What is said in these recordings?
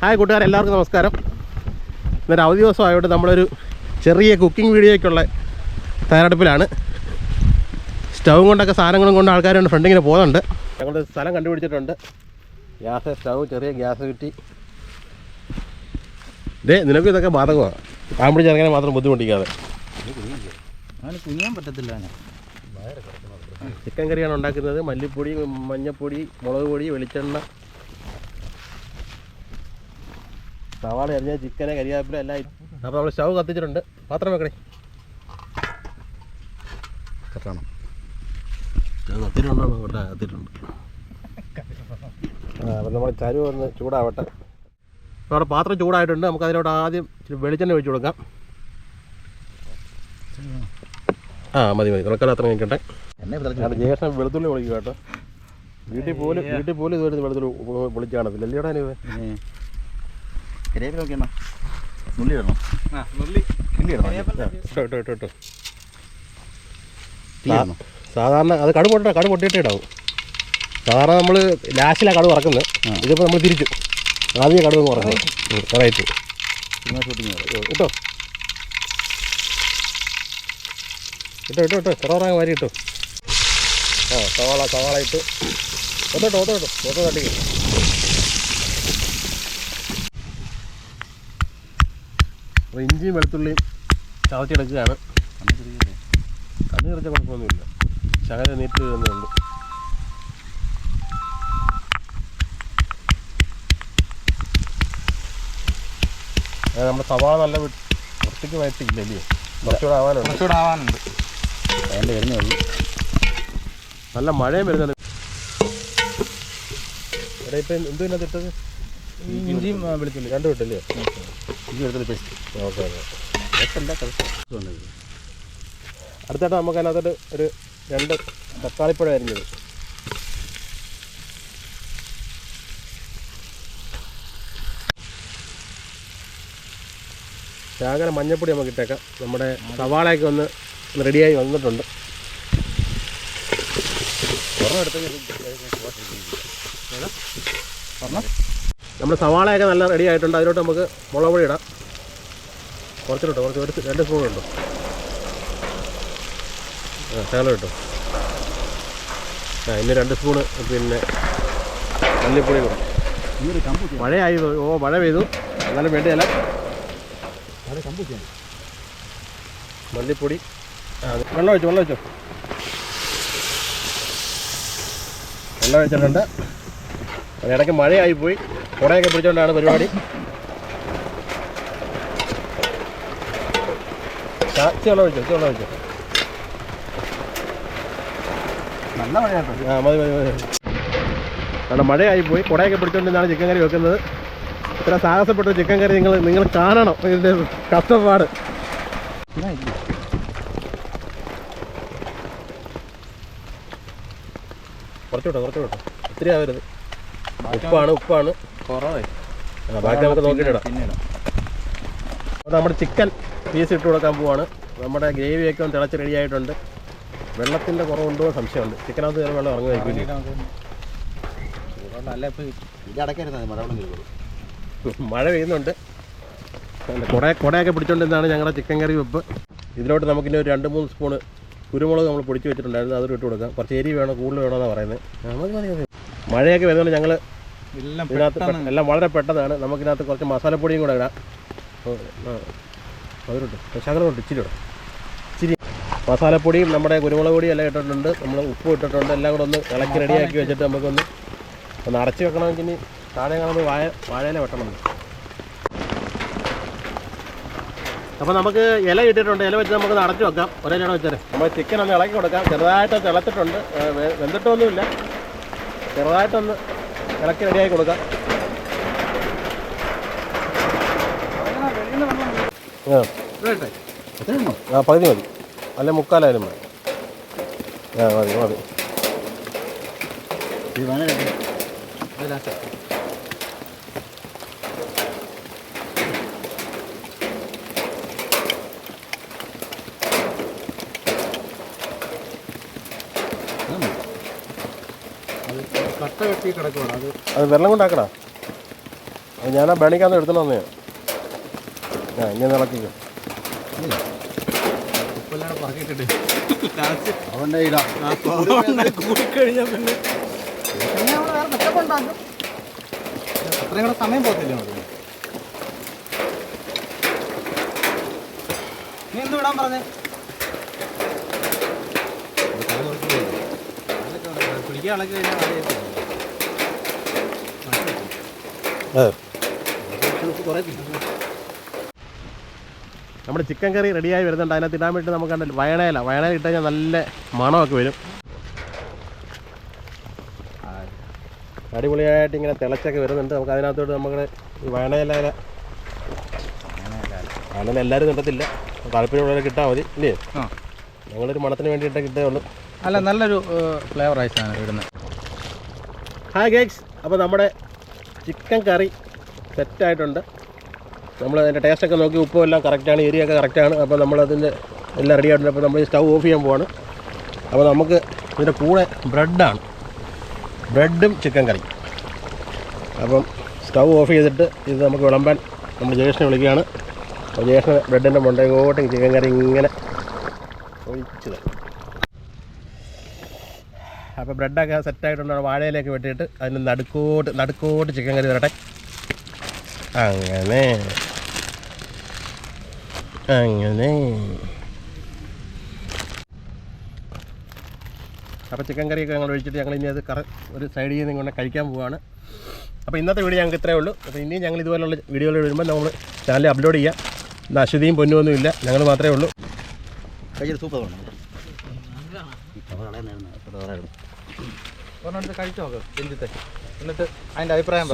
Hi കൂട്ടുകാർ എല്ലാവർക്കും നമസ്കാരം. ഇന്നൊരു അവധി ദിവസമായതുകൊണ്ട് നമ്മളൊരു ചെറിയ കുക്കിംഗ് വീഡിയോയ്ക്കുള്ള തയ്യാറെടുപ്പിലാണ്. സ്റ്റൗവും കൊണ്ടൊക്കെ സാധനങ്ങളും കൊണ്ട് ആൾക്കാരുണ്ട് ഫ്രണ്ടിങ്ങനെ പോകുന്നുണ്ട്. ഞങ്ങൾ സ്ഥലം കണ്ടുപിടിച്ചിട്ടുണ്ട്. ഗ്യാസ് സ്റ്റൗ ചെറിയ ഗ്യാസ് കിട്ടി. ഇതേ നിനക്ക് ഇതൊക്കെ ബാധകമാണ് പാമ്പിടി പിടിച്ചിറങ്ങാൻ മാത്രം ബുദ്ധിമുട്ടിക്കാതെ. കുനിയാൻ പറ്റത്തില്ല ചിക്കൻ കറിയാണ് ഉണ്ടാക്കുന്നത്. മല്ലിപ്പൊടി മഞ്ഞൾപ്പൊടി മുളക് പൊടി വെളിച്ചെണ്ണ സവാള അരിഞ്ഞ ചിക്കനെ കരിയാപ്പില എല്ലാം. അപ്പോൾ നമ്മൾ സ്റ്റവ് കത്തിച്ചിട്ടുണ്ട്. പാത്രം വെക്കണേ. കത്തണം. കേട്ടോ ആ അപ്പം നമ്മൾ ചരു ഒന്ന് ചൂടാവട്ടെ. അപ്പോൾ അവിടെ പാത്രം ചൂടായിട്ടുണ്ട്. നമുക്ക് അതിലോട്ട് ആദ്യം ഇച്ചിരി വെളിച്ചെണ്ണ ഒഴിച്ചു കൊടുക്കാം. ആ മതി മതി. തുറക്കാൻ അത്ര നിൽക്കട്ടെ ഞാൻ ജേഷൻ വെളുത്തുള്ളി പൊളിക്കുക കേട്ടോ. വീട്ടിൽ പോലും വീട്ടിൽ പോലും ഇതുവരെ വെളുത്തുള്ളി പൊളിച്ചാണ്? പിന്നെ അല്ലയോടാ നീ കരിയാപ്പില നോക്കിയാണോ നുള്ളി. ഇടണം നുള്ളി ഇടണം ഇട്ടോ ഇട്ടോ ഇട്ടോ ഇട്ടോ. തീ ഇടണം? സാധാരണ അത് കടു പൊട്ട കടു പൊട്ടിയിട്ടേ ഇടാവും. സാധാരണ നമ്മൾ ലാസ്റ്റിലാണ് കടു ഇറക്കുന്നത് ഇതിപ്പോൾ നമ്മൾ തിരിച്ചു. ആദ്യം കടു ഇറക്കുന്നത് റൈറ്റ് കേട്ടോ ഇട്ടോ ഇട്ടോ. ഇട്ടോ ഇട്ടോ ചെറുറാങ്ങ വാരി ഇട്ടോ. ആ സവാള സവാള ഇട്ട്. ഒത്തോട്ടോ ഒത്തോട്ടോ ഒത്തോ തട്ടിക്കും അപ്പോൾ ഇഞ്ചിയും വെളുത്തുള്ളിയും ചവച്ചെടുക്കുകയാണ് കണ്ണ് നിറച്ച കുഴപ്പമൊന്നുമില്ല. ശകല നീറ്റ് വരുന്നുണ്ട് അത് നമ്മുടെ സവാള നല്ല വൃത്തിക്ക് വയറ്റില്ല അല്ലേ കുറച്ചുകൂടെ ആവാനുണ്ട്. കുറച്ചുകൂടെ ആവാനുണ്ട്. അതിന്റെ വരുന്നേ ഉള്ളൂ നല്ല മഴയും വരുന്നുണ്ട്. ഇവിടെ ഇപ്പം ഇട്ടത്? ഇഞ്ചിയും വെളുത്തുള്ളി രണ്ടും ഇട്ടല്ലേ? പേസ്റ്റ് ഓക്കെ അടുത്തായിട്ട് നമുക്ക് അതിനകത്തോട്ട് ഒരു രണ്ട് തക്കാളിപ്പഴം അരിഞ്ഞത് ശാകര മഞ്ഞപ്പൊടി നമുക്ക് ഇട്ടേക്കാം നമ്മുടെ സവാളയൊക്കെ ഒന്ന് റെഡിയായി വന്നിട്ടുണ്ട് പറഞ്ഞോ നമ്മുടെ സവാളയൊക്കെ നല്ല റെഡി ആയിട്ടുണ്ട്. അതിലോട്ട് നമുക്ക് മുളക് പൊടി ഇടാം. കുറച്ചിട്ടോ കുറച്ച് ഒരു രണ്ട് സ്പൂൺ ഉണ്ടോ? ആ ശകലം ഇട്ടോ. ആ ഇനി രണ്ട് സ്പൂണ് പിന്നെ മല്ലിപ്പൊടി കൂടെ മഴയായി ഓ മഴ പെയ്തു. എന്നാലും വേണ്ടിയല്ല. മല്ലിപ്പൊടി. വെള്ളം ഒഴിച്ചോ വെള്ളം ഒഴിച്ചോ. വെള്ളം ഒഴിച്ചിട്ടുണ്ട്. അത് ഇടയ്ക്ക് മഴയായി പോയി. കുടയൊക്കെ പിടിച്ചുകൊണ്ടാണ് പരിപാടി. ചാച്ചി വെച്ചോ ഒഴിച്ചോ വെച്ചോ. നല്ല മഴയാട്ടോ. ആ മതി മതി മതി. കാരണം മഴയായി പോയി. കുടയൊക്കെ പിടിച്ചുകൊണ്ടിരുന്നാണ് ചിക്കൻ കറി വെക്കുന്നത്. ഇത്ര സാഹസപ്പെട്ട ചിക്കൻ കറി നിങ്ങൾ നിങ്ങൾ കാണണം. ഇതിന്റെ കഷ്ടപ്പാട്. കുറച്ചുകൂട്ടോ കുറച്ചുകൂട്ടോ. ഒത്തിരി ആവരുത്. ഉപ്പാണ് ഉപ്പാണ്. ബാക്കി നമുക്ക് നോക്കിയിട്ടിടാം. അപ്പോൾ നമ്മുടെ ചിക്കൻ പീസ് ഇട്ട് കൊടുക്കാൻ പോവാണ്. നമ്മുടെ ഗ്രേവിയൊക്കെ ഒന്ന് തിളച്ച് റെഡി ആയിട്ടുണ്ട്. വെള്ളത്തിന്റെ കുറവുണ്ടോ സംശയമുണ്ട്. ചിക്കനകത്ത് ചില വെള്ളം ഇറങ്ങി വയ്ക്കില്ല അല്ല ഇപ്പൊ ഇത് അടക്കരുത് മഴവെള്ളം കയറുള്ളൂ മഴ പെയ്യുന്നുണ്ട്. കുടയെ കുട കുടയൊക്കെ പിടിച്ചുകൊണ്ടിരുന്നാണ് ഞങ്ങളുടെ ചിക്കൻ കറി വെപ്പ്. ഇതിലോട്ട് നമുക്കിനി ഒരു രണ്ട് മൂന്ന് സ്പൂണ് കുരുമുളക് നമ്മൾ പൊടിച്ച് വെച്ചിട്ടുണ്ടായിരുന്നു. അതിലോട്ട് ഇട്ട് കൊടുക്കാം. കുറച്ച് എരി വേണം കൂടുതൽ വേണമെന്നാണ് പറയുന്നത്. നമുക്ക് മതി. മഴയൊക്കെ വരുന്നതുകൊണ്ട് ഞങ്ങൾ എല്ലാം ഇതിനകത്ത് എല്ലാം വളരെ പെട്ടതാണ് നമുക്കിതിനകത്ത് കുറച്ച് മസാലപ്പൊടിയും കൂടെ ഇടാം. ഓ, ശകലമുണ്ട്. ഇച്ചിരി ഇടാം. ഇച്ചിരി മസാലപ്പൊടിയും നമ്മുടെ കുരുമുളക് പൊടിയും എല്ലാം ഇട്ടിട്ടുണ്ട്. നമ്മൾ ഉപ്പ് ഇട്ടിട്ടുണ്ട്. എല്ലാം കൂടെ ഒന്ന് ഇളക്കി റെഡിയാക്കി വെച്ചിട്ട് നമുക്കൊന്ന് ഒന്ന് അടച്ച് വെക്കണമെങ്കിൽ ഇനി താഴെ കാണുമ്പോൾ വാഴ വാഴയില വെട്ടണം. അപ്പോൾ നമുക്ക് ഇല ഇട്ടിട്ടുണ്ട്. ഇല വെച്ച് നമുക്ക് അടച്ചു വെക്കാം. ഒരേ ഇല വെച്ചാൽ നമ്മൾ ചിക്കൻ ഒന്ന് ഇളക്കി കൊടുക്കാം. ചെറുതായിട്ട് വെ- വെന്തിട്ടൊന്നുമില്ല. ചെറുതായിട്ടൊന്ന് ഇളക്കി റെഡിയായി കൊടുക്കാം. ആ. പകുതി മതി. അല്ല മുക്കാലായാലും മതി. ആ മതി മതി ഇത് വേണേ ലാസ്റ്റ് അത് വെള്ളം കൊണ്ടാക്കടാ. അത് ഞാൻ ആ ബണിക്കാന്ന് എടുത്തു വന്നേ ആ ഇങ്ങനെ ഇളക്കിക്കോ. അവന്റെ ഇടാ. കൂടിക്കഴിഞ്ഞാൽ പിന്നെ അത്രയും കൂടെ സമയം പോകത്തില്ല നീ എന്ത് വിടാൻ പറഞ്ഞേ? പിടിക്കാൻ ഇളക്കി കഴിഞ്ഞാൽ നമ്മുടെ ചിക്കൻ കറി റെഡിയായി വരുന്നുണ്ട്. അതിനകത്ത് ഇടാൻ വേണ്ടി നമുക്ക് കണ്ടില്ല വയണയില. വയണയില ഇട്ട് കഴിഞ്ഞാൽ നല്ല മണമൊക്കെ വരും. അടിപൊളിയായിട്ട് ഇങ്ങനെ തിളച്ചൊക്കെ വരുന്നുണ്ട്. നമുക്ക് അതിനകത്തോട്ട് നമുക്ക് ഈ വയണയില അങ്ങനെ എല്ലാവരും നിട്ടത്തില്ല താല്പര്യമുള്ളവരെ കിട്ടാൽ മതി ഇല്ലേ? ഞങ്ങളൊരു മണത്തിന് വേണ്ടിയിട്ടേ കിട്ടേ ഉള്ളൂ. അല്ല നല്ലൊരു ഫ്ലേവർ ഐസാണ് ഇടുന്നത്. ഹായ് ഗേക്സ് അപ്പോൾ നമ്മുടെ ചിക്കൻ കറി സെറ്റായിട്ടുണ്ട് നമ്മൾ അതിന്റെ ടേസ്റ്റൊക്കെ നോക്കി ഉപ്പും എല്ലാം കറക്റ്റാണ് എരിയൊക്കെ കറക്റ്റാണ് അപ്പോൾ നമ്മളതിന്റെ എല്ലാം റെഡി ആയിട്ടുണ്ട്. അപ്പോൾ നമ്മൾ സ്റ്റൗ ഓഫ് ചെയ്യാൻ പോവാണ്. അപ്പോൾ നമുക്ക് ഇതിന്റെ കൂടെ ബ്രെഡാണ് ബ്രെഡും ചിക്കൻ കറി അപ്പം സ്റ്റൗ ഓഫ് ചെയ്തിട്ട് ഇത് നമുക്ക് വിളമ്പാൻ നമ്മൾ ജേഷനെ വിളിക്കുകയാണ്. അപ്പോൾ ജേഷന് ബ്രെഡിന്റെ മുണ്ടയോട്ട് ചിക്കൻ കറി ഇങ്ങനെ ഒഴിച്ചു തരും. അപ്പോൾ ബ്രെഡൊക്കെ സെറ്റായിട്ടുണ്ട്. വാഴയിലേക്ക് വെട്ടിയിട്ട് അതിന് നടുക്കോട്ട് നടുക്കോട്ട് ചിക്കൻ കറി തരട്ടെ അങ്ങനെ. അങ്ങനെ. അപ്പോൾ ചിക്കൻ കറിയൊക്കെ ഞങ്ങൾ ഒഴിച്ചിട്ട് ഞങ്ങൾ ഇനി അത് കറ ഒരു സൈഡിൽ നിന്ന് ഇങ്ങനെ കഴിക്കാൻ പോവുകയാണ് അപ്പോൾ ഇന്നത്തെ വീഡിയോ ഞങ്ങൾക്ക് ഇത്രയേ ഉള്ളൂ. അപ്പോൾ ഇനിയും ഞങ്ങൾ ഇതുപോലുള്ള വീഡിയോകൾ വരുമ്പോൾ നമ്മൾ ചാനൽ അപ്ലോഡ് ചെയ്യാം. ഇന്ന് അശ്വതിയും പൊന്നുമൊന്നും ഇല്ല. ഞങ്ങൾ മാത്രമേ ഉള്ളൂ. കഴിച്ചൊരു സൂപ്പർ വേണം അത് കളയുന്നായിരുന്നു അത് ഒരെണ്ണം കഴിച്ചു നോക്ക് രഞ്ജിത്തെ എന്നിട്ട് അതിന്റെ അഭിപ്രായം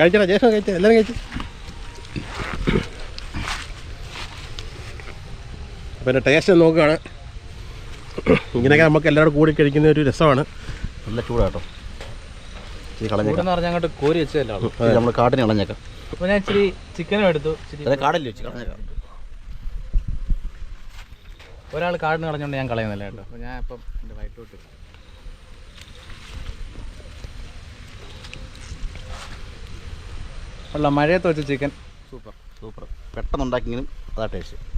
കഴിച്ചടാ കഴിച്ചു എല്ലാവരും കഴിച്ചു അപ്പോൾ ടേസ്റ്റ് നോക്കുകയാണ്. ഇങ്ങനെയൊക്കെ നമുക്ക് എല്ലാവരും കൂടി കഴിക്കുന്ന ഒരു രസമാണ്. നല്ല ചൂടാട്ടോ. ഈ കളഞ്ഞേക്കാം. കൂടെന്ന് പറഞ്ഞാൽ അങ്ങോട്ട് കോരി വെച്ചതല്ലോ നമ്മൾ കാട്ടിന് കളഞ്ഞേക്കാം. അപ്പോൾ ഞാൻ ഇച്ചിരി ചിക്കനും എടുത്തു കാടല്ലേ വെച്ച് കളഞ്ഞേക്കാം. ഒരാൾ കാടിന് കളഞ്ഞുകൊണ്ട് ഞാൻ കളയുന്നില്ല കേട്ടോ അപ്പോൾ ഞാൻ ഇപ്പം എന്റെ വയറ്റോട്ട് ഉള്ള മഴയത്ത് വെച്ച ചിക്കൻ സൂപ്പർ സൂപ്പർ പെട്ടെന്ന് ഉണ്ടാക്കിയെങ്കിലും അതാ ടേസ്റ്റ്